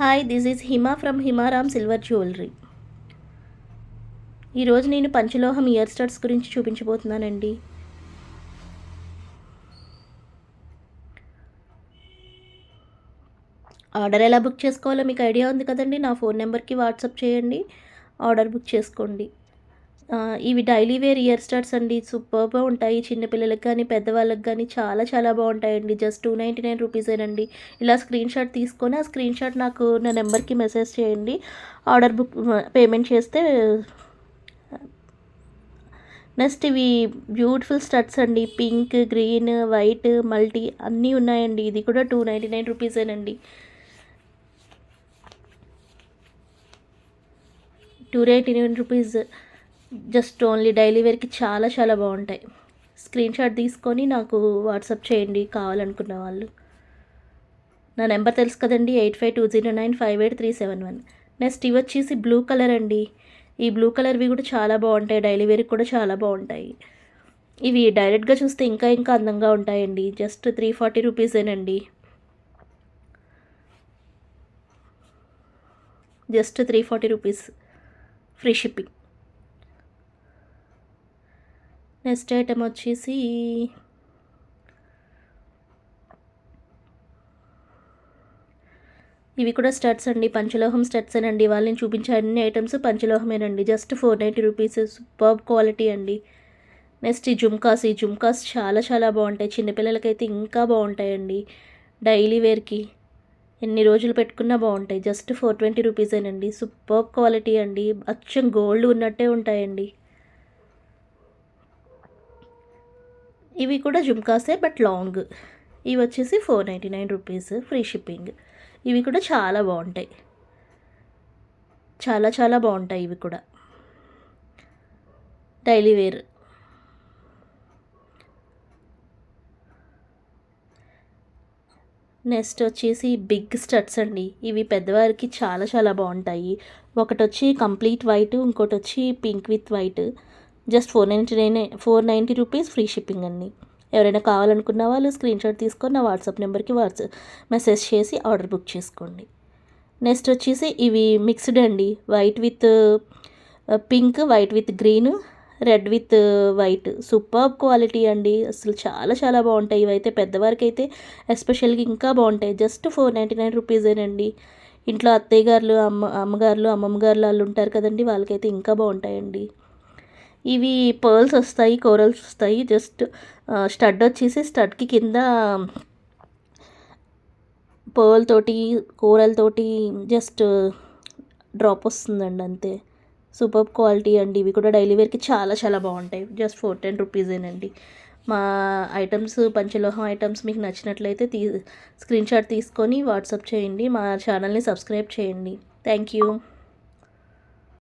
Hi this is Hima from Himaram silver jewellery. ఈరోజు నేను పంచలోహం year studs గురించి చూపించబోతున్నానండి. Order ఎలా బుక్ చేసుకోవాలో మీకు ఐడియా ఉంది కదండి? నా ఫోన్ నెంబర్కి వాట్సాప్ చేయండి. ఆర్డర్ బుక్ చేసుకోండి. ఇవి డైలీ వేర్ ఇయర్ స్టార్ట్స్ అండి. సూపర్గా ఉంటాయి. చిన్నపిల్లలకి కానీ పెద్దవాళ్ళకి కానీ చాలా చాలా బాగుంటాయండి. జస్ట్ టూ నైంటీ నైన్ రూపీసేనండి ఇలా స్క్రీన్ షాట్ తీసుకొని ఆ స్క్రీన్ షాట్ నాకు నా నెంబర్కి మెసేజ్ చేయండి. ఆర్డర్ బుక్ పేమెంట్ చేస్తే నెక్స్ట్ ఇవి బ్యూటిఫుల్ స్టడ్స్ అండి. పింక్ గ్రీన్ వైట్ మల్టీ అన్నీ ఉన్నాయండి. ఇది కూడా two ninety nine రూపీసేనండి two ninety nine rupees. Just only daily వేర్కి చాలా చాలా బాగుంటాయి. స్క్రీన్ షాట్ తీసుకొని నాకు వాట్సాప్ చేయండి కావాలనుకున్న వాళ్ళు. నా నెంబర్ తెలుసు కదండి eight five two zero nine five eight three seven one. Next ఇవి వచ్చేసి బ్లూ కలర్ అండి. ఈ బ్లూ కలర్వి కూడా చాలా బాగుంటాయి డైలీ వేర్కి కూడా చాలా బాగుంటాయి. ఇవి డైరెక్ట్గా చూస్తే ఇంకా ఇంకా అందంగా ఉంటాయండి. Just three forty రూపీసేనండి. Just three forty rupees. Free shipping. Next item వచ్చేసి ఇవి కూడా స్టడ్స్ అండి పంచలోహం స్టడ్స్ అండి వాళ్ళని చూపించే అన్ని items పంచలోహమేనండి. Just four ninety rupees super quality అండి. నెక్స్ట్ ఈ జుమ్కాస్ ఈ జుమ్కాస్ చాలా చాలా బాగుంటాయి. చిన్నపిల్లలకైతే ఇంకా బాగుంటాయండి. డైలీ వేర్కి ఎన్ని రోజులు పెట్టుకున్నా బాగుంటాయి. జస్ట్ ఫోర్ ట్వంటీ రూపీసేనండి. సూపర్ క్వాలిటీ అండి. అచ్చం గోల్డ్ ఉన్నట్టే ఉంటాయండి. ఇవి కూడా జుమ్కాసే బట్ లాంగ్. ఇవి వచ్చేసి four ninety nine rupees free shipping. ఇవి కూడా చాలా బాగుంటాయి. చాలా చాలా బాగుంటాయి ఇవి కూడా. Daily wear. నెక్స్ట్ వచ్చేసి బిగ్ స్టడ్స్ అండి. ఇవి పెద్దవారికి చాలా చాలా బాగుంటాయి. ఒకటి వచ్చి కంప్లీట్ వైట్ ఇంకోటి వచ్చి pink with white. Just four ninety nine four ninety rupees free shipping అండి. ఎవరైనా కావాలనుకున్న వాళ్ళు స్క్రీన్ షాట్ తీసుకొని నా వాట్సాప్ నెంబర్కి వాట్సాప్ మెసేజ్ చేసి ఆర్డర్ బుక్ చేసుకోండి. నెక్స్ట్ వచ్చేసి ఇవి మిక్స్డ్ అండి. White with pink white with green red with white. Super quality అండి. అసలు చాలా చాలా బాగుంటాయి. ఇవైతే పెద్దవారికి అయితే ఎస్పెషల్గా ఇంకా బాగుంటాయి. జస్ట్ ఫోర్ నైంటీ నైన్ రూపీసేనండి. ఇంట్లో అత్తయ్య గారులు అమ్మ అమ్మగారులు అమ్మమ్మ గారులు వాళ్ళు ఉంటారు కదండి. వాళ్ళకైతే ఇంకా బాగుంటాయండి. ఇవి పర్ల్స్ వస్తాయి కోరల్స్ వస్తాయి. జస్ట్ స్టడ్ వచ్చేసి స్టడ్కి కింద పర్ల్ తోటి కూరల తోటి జస్ట్ డ్రాప్ వస్తుందండి అంతే. సూపర్ క్వాలిటీ అండి. ఇవి కూడా డైలీ వేర్కి చాలా చాలా బాగుంటాయి. జస్ట్ ఫోర్ టెన్ రూపీసేనండి. మా ఐటమ్స్ పంచలోహం ఐటమ్స్ మీకు నచ్చినట్లయితే తీ స్క్రీన్ షాట్ తీసుకొని వాట్సాప్ చేయండి. మా ఛానల్ని సబ్స్క్రైబ్ చేయండి. Thank you.